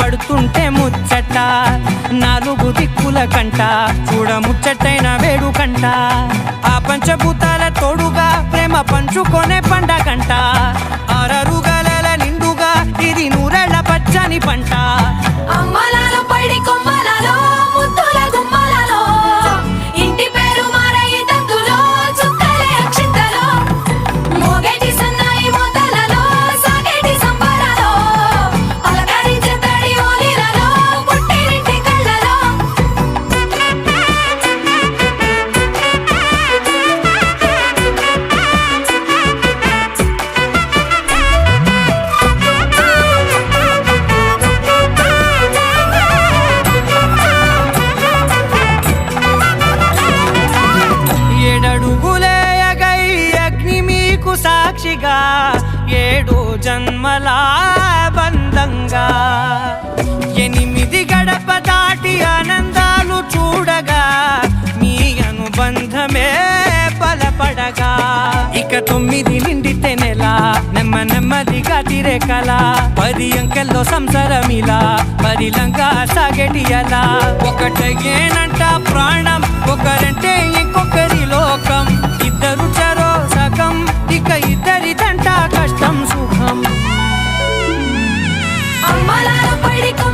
పడుతుంటే ముచ్చట. నాలుగు దిక్కుల కంట చూడ ముచ్చటైన వేడు కంట. ఆ పంచభూతాల తోడుగా ప్రేమ పంచుకొనే పండగంట ఆరరు గలల నిండుగా ఇది నూరెళ్ళ పచ్చని పంట. అమ్మలాలో కమలా బంధంగా ఎనిమిది గడప దాటి ఆనందాలు చూడగా మీ అనుబంధమే బలపడగా. ఇక తొమ్మిది నిండితే నెల నెమ్మ నెమ్మదిగా తిరే కల పది అంకెల్లో సంసారమిలా పరిలంగా సాగటి అలా ఒకటేనంట ప్రాణం ఒకరంటే Ready, it.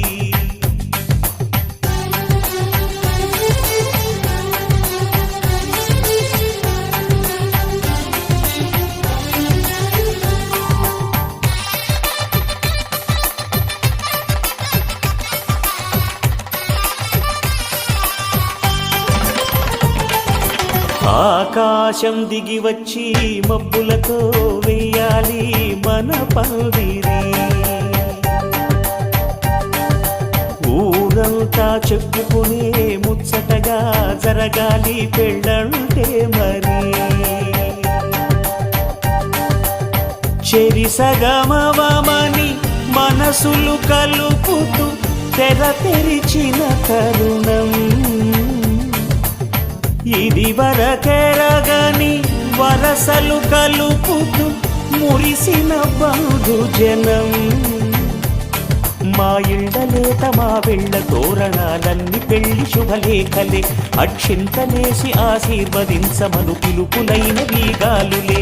ఆకాశం దిగి వచ్చి మబ్బులతో వెయ్యాలి మన పందిరి ఊరంతా చెప్పుకునే ముచ్చటగా జరగాలి పెళ్ళంటే మరి. చెరి సగమవమని మనసులు కలుపుతూ తెర తెరిచిన తరుణం. ఇది వరకెరగని వరసలు కలుపుతూ మురిసిన బంధుజనం మా ఇళ్ళలేత మా వెళ్ళ తోరణాలన్నీ పెళ్ళి శుభలేఖలే. అక్షింతనేసి ఆశీర్వదించమను పిలుపులైన వీగాలులే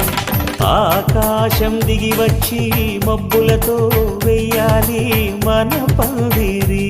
ఆకాశం దిగి వచ్చి మబ్బులతో వెయ్యాలి మన పందిరి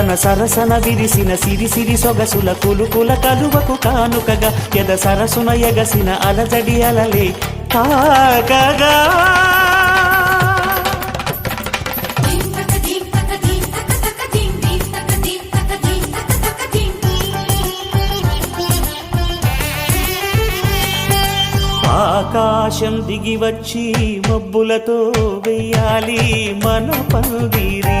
తన సరసన విరిసిన సిరి సిరి సొగసుల కులుకుల కలువకు కానుకగా ఎద సరసున ఎగసిన అలజడి అలలే కాకగా. ఆకాశం దిగి వచ్చి మబ్బులతో వెయ్యాలి మన పందిరి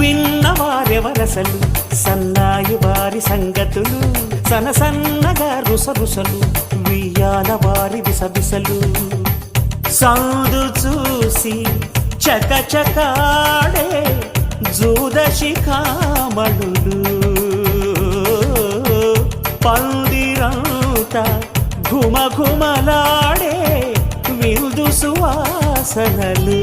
విన్నవారెవరసలు సన్నాయి వారి సంగతులు సనసన్నగా రుసరుసలు వియ్యాల వారి విసవిసలు. సౌదు చూసి చకచకాడే జూదశిఖామణులు పందిరంతా ఘుమఘుమలాడే విందు సువాసనలు.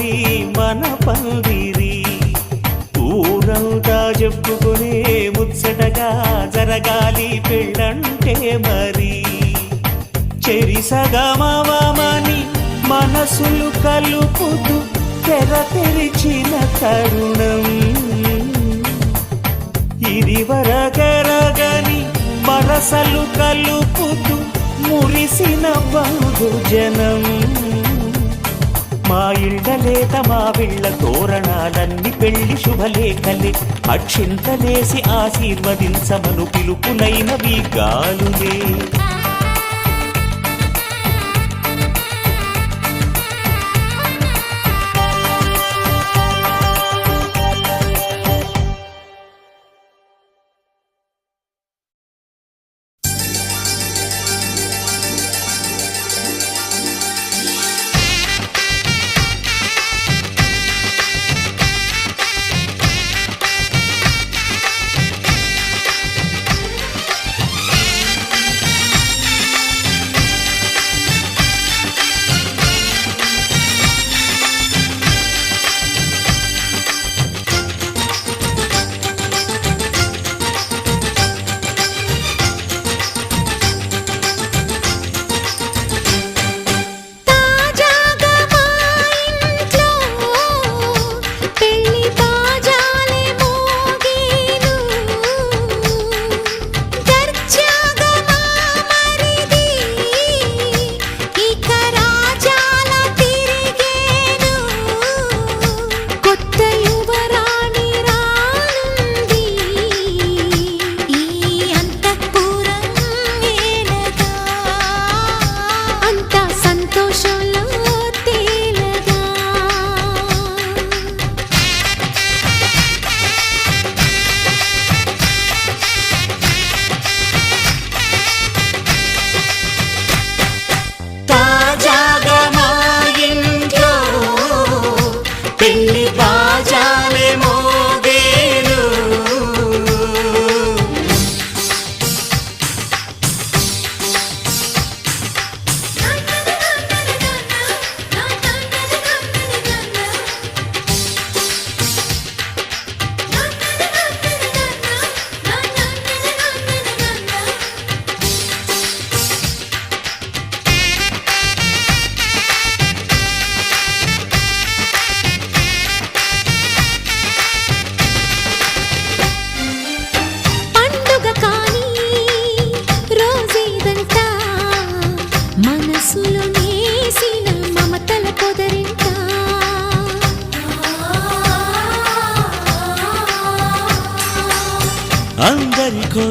జరగాలి పెళ్ళంటే మరి. చెరిసగమని మనసులు కలుపుతూ తెర తెరిచిన తరుణం. ఇది వరగరగని మనసలు కలుపుతూ మురిసిన బంధుజనం మా ఇళ్ళలేత మా విళ్ళ తోరణాలన్నీ పెళ్ళి శుభలేఖలే. అక్షింతలేసి ఆశీర్వదించమను పిలుపునైనవి గాలులే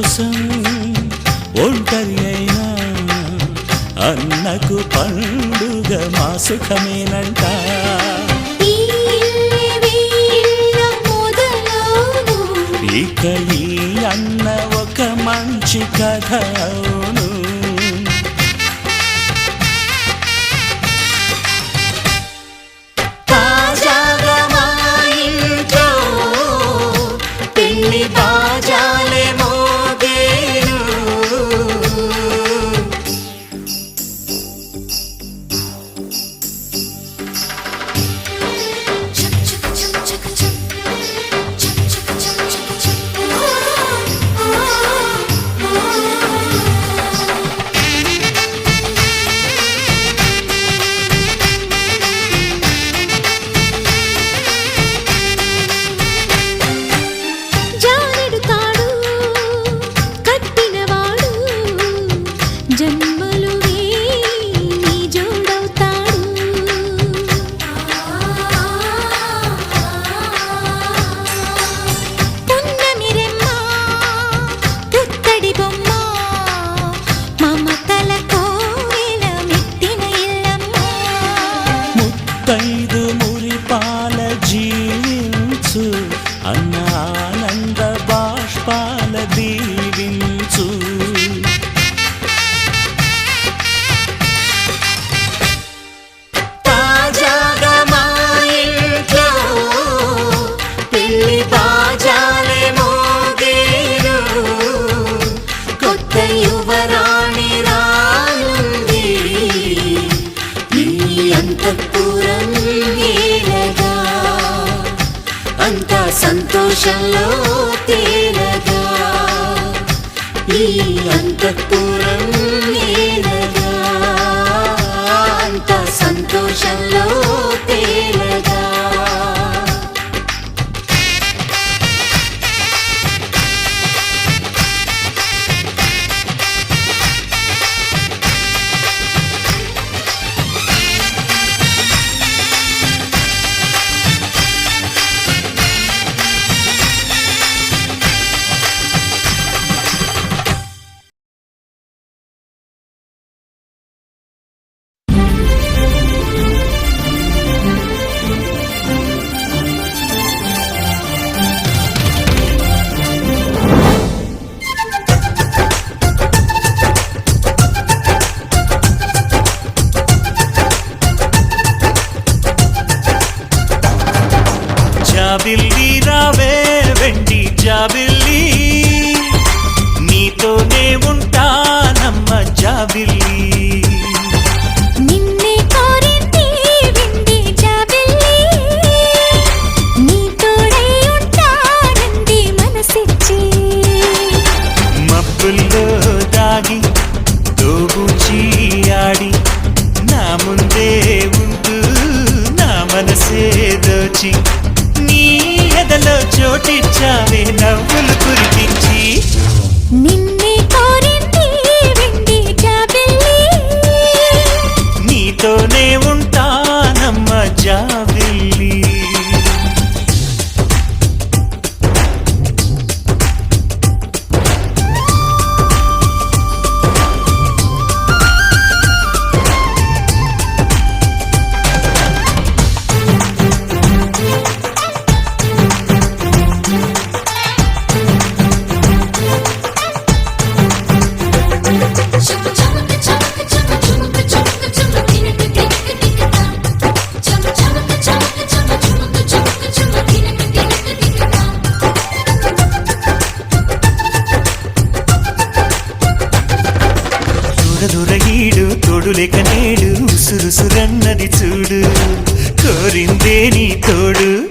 some కనురగీడు తోడులేక నేడు సురుసురన్నది చూడు. కోరిందే నీ తోడు.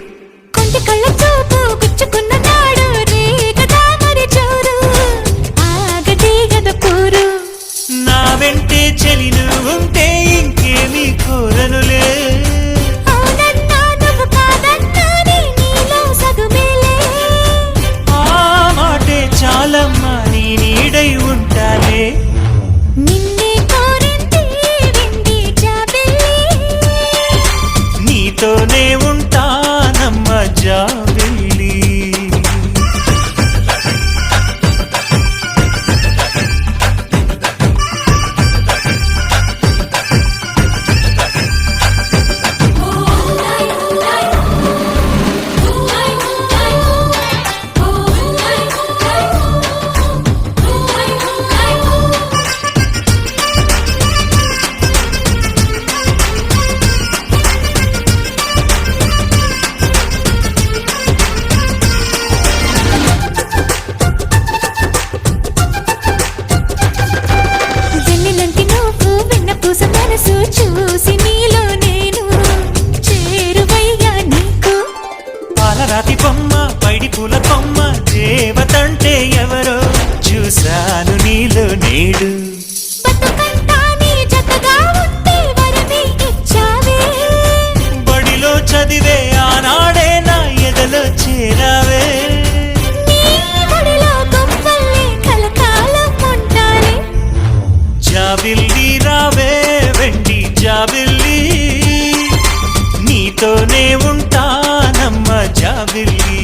నీతోనే ఉంటానమ్మ జాబిల్లి.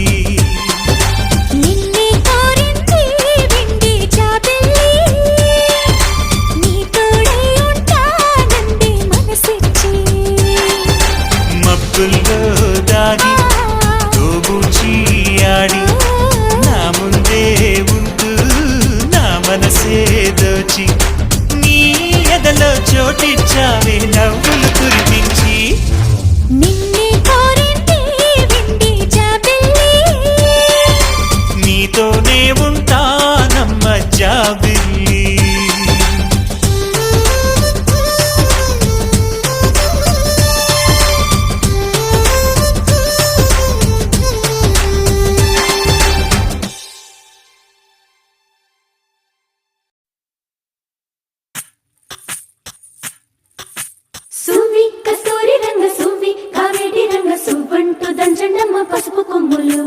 దంచండమ్మ పసుపు కొమ్ములు.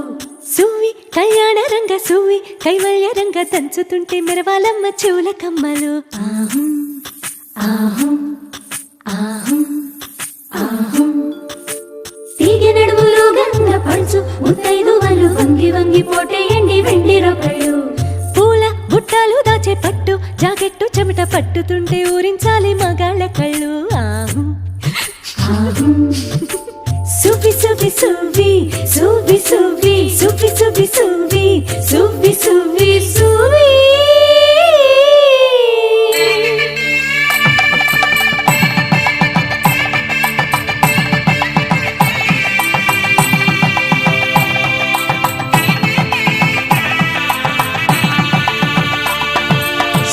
సువ్వి కళ్యాణ రంగ సువ్వి కైవల్య రంగ దంచుతుంటే మెరవాలమ్మ చెవుల కమ్మలు. ఆహం ఆహం ఆహం ఆహం. తీగె నడుములు గంగ పంచు ముత్తైదు వాళ్ళు వంగి వంగి పోటేయండి వెండి రొకళ్ళు పూల బుట్టాలు దాచే పట్టు జాకెట్టు చెమట పట్టుతుంటే ఊరించాలి మగాళ్ళ కళ్ళు. ఆహు ఆహం. సువ్వి సువ్వి సువ్వి సువ్వి సువ్వి సువ్వి సువ్వి సువ్వి సువ్వి.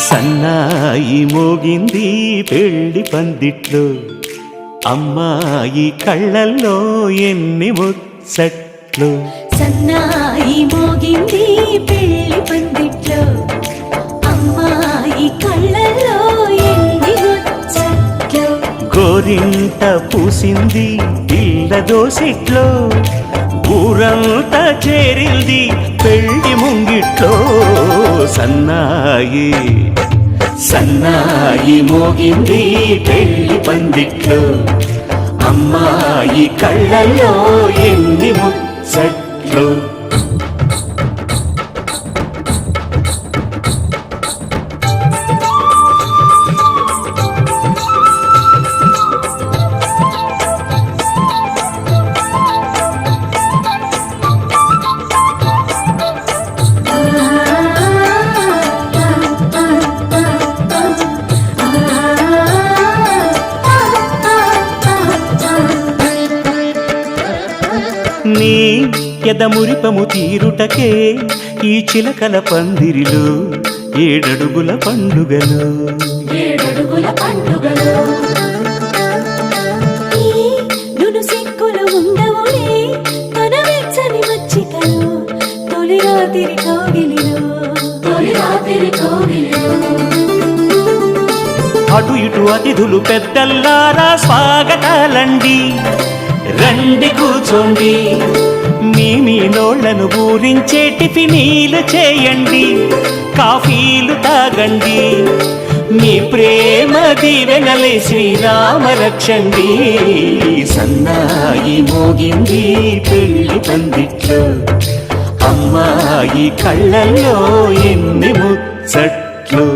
సన్నాయి మోగింది పెళ్ళి పందిట్లో. అమ్మాయి కళ్ళల్లో ఎన్ని ముచ్చట్లు. సన్నాయి మోగింది పెళ్ళి పందిట్లో. అమ్మాయి కళ్ళల్లో ఎన్ని ముచ్చట్లు. గోరింట పూసింది ఇళ్ళ దోసిట్లో. ఊరంతా చేరింది పెళ్ళి ముంగిట్లో. సన్నాయి సన్నాయి మోగింది పెళ్ళి పందిట్లో. అమ్మాయి కళ్ళల్లో ఎన్ని ముచ్చట్లు. ఎదమురిపము తీరుటకే ఈ చిలకల పందిరిలో ఏడడుగుల పండుగలు. ఏడడుగుల తొలి రాత్రి కౌగిలిలో. తొలి రాత్రి అటు ఇటు అతిథులు పెద్దల్లారా స్వాగతాలండి. రండి కూర్చోండి. మీ మీ నోళ్ళను ఊరించే టిఫినీలు చేయండి కాఫీలు తాగండి. మీ ప్రేమ దీవెనలే శ్రీరామ రక్షండి. సన్నాయి మోగింది పెళ్ళి పందిట్లో అమ్మాయి కళ్ళల్లో ఎన్ని ముచ్చట్లు.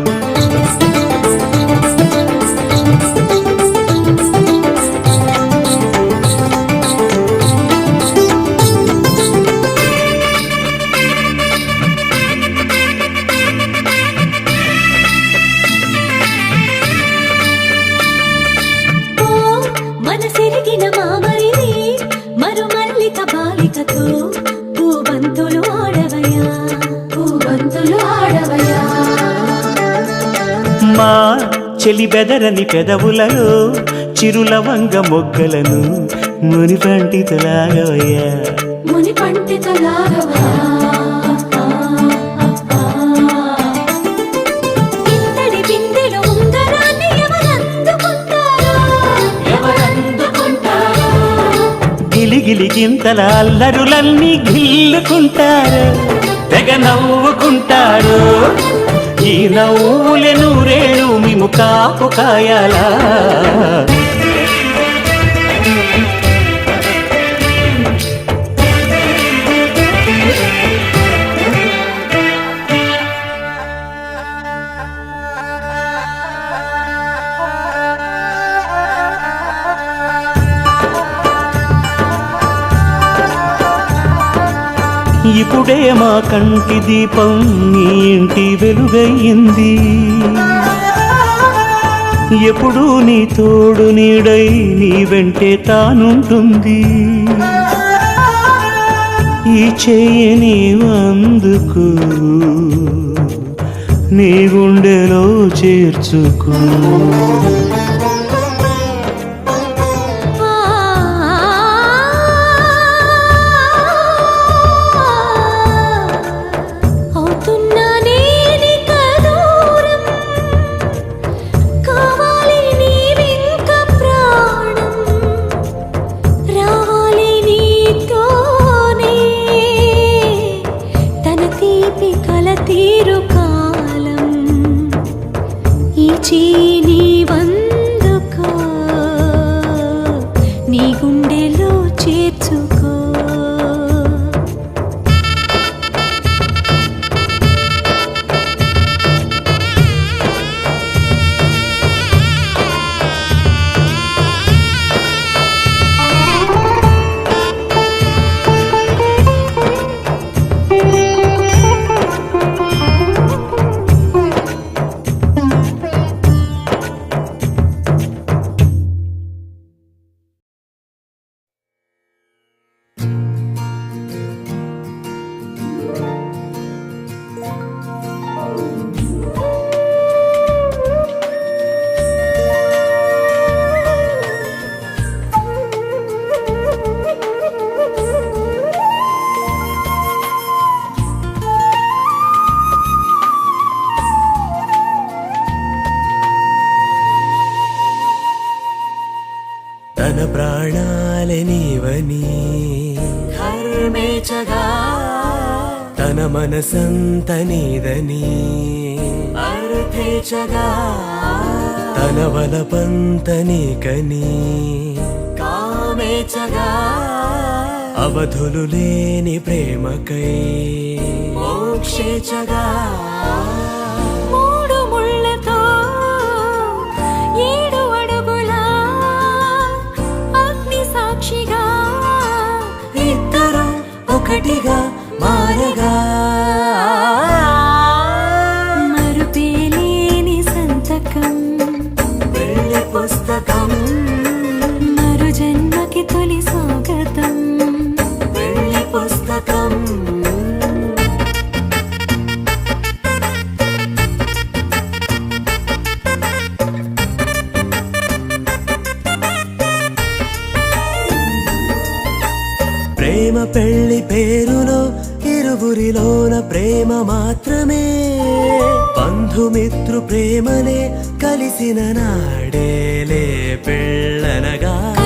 చెవి బెదరని పెదవులలో చిరులవంగ మొగ్గలను ముని పండితులాగవయ్యా ముని గిలిగిలి చింతల అల్లరులన్నీ గిల్లుకుంటారు. తెగ నవ్వుకుంటారు. ఈ నవ్వులెను రేణు మిము కాపు కాయాలా. ఇప్పుడే మా కంటి దీపం నీ ఇంటి వెలుగయ్యింది. ఎప్పుడు నీ తోడు నీడై నీ వెంటే తానుంటుంది. ఈ చెయ్యి అందుకు నీ గుండెలో చేర్చుకో. కర్మేచగా తన మనసంత నీదని అర్థేచగా తన వలపంత నీకని కామేచగా. అవధులు లేని ప్రేమకై మోక్షేచగా. ఒకటిగా మారగా. ప్రేమ పెళ్ళి పేరులో ఇరువురిలోన ప్రేమ మాత్రమే. బంధుమిత్రు ప్రేమనే కలిసిన నాడేలే పెళ్ళనగా.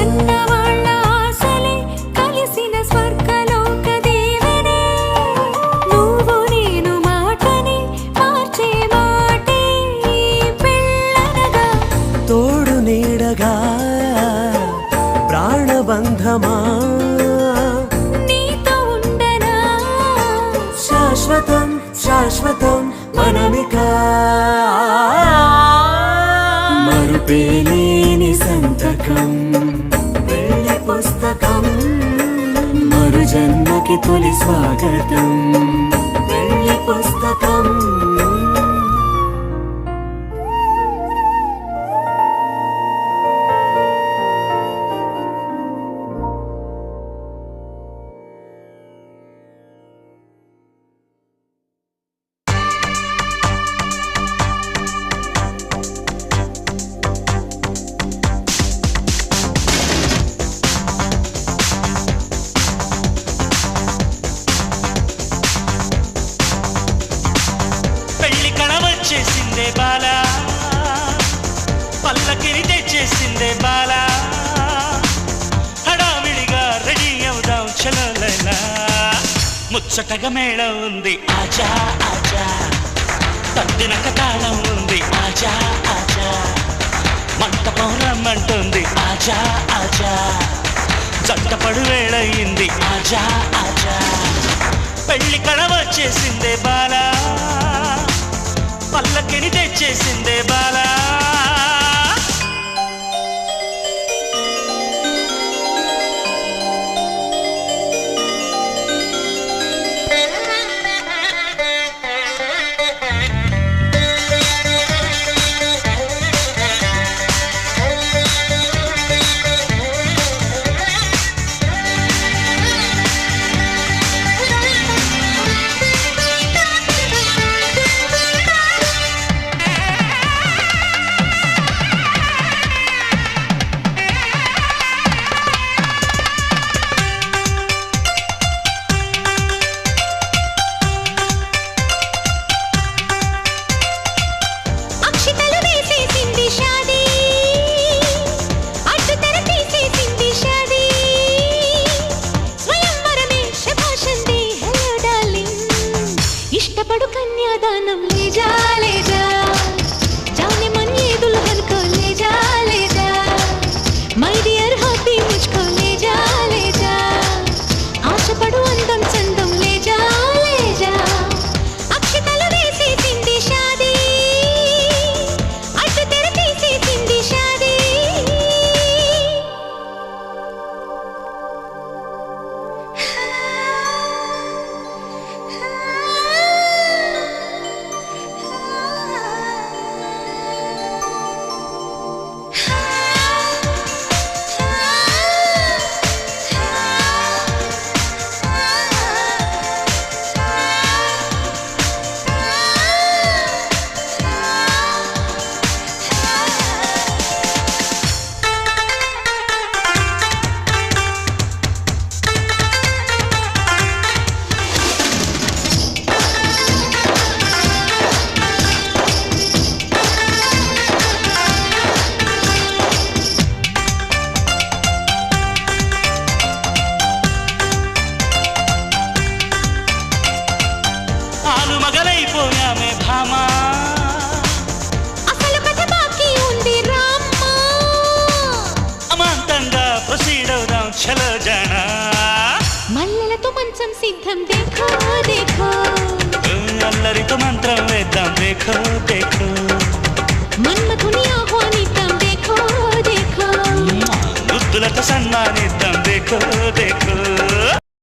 మనమిక. మరుపేలేని సంతకం వెళ్ళి పుస్తకం మరు జన్మకి తొలి స్వాగతం. వెళ్ళి పుస్తకం ఆజా ఆజా. పెళ్ళి కళ వచ్చేసిందే బాలా. పల్లకిని తెచ్చేసిందే బాలా.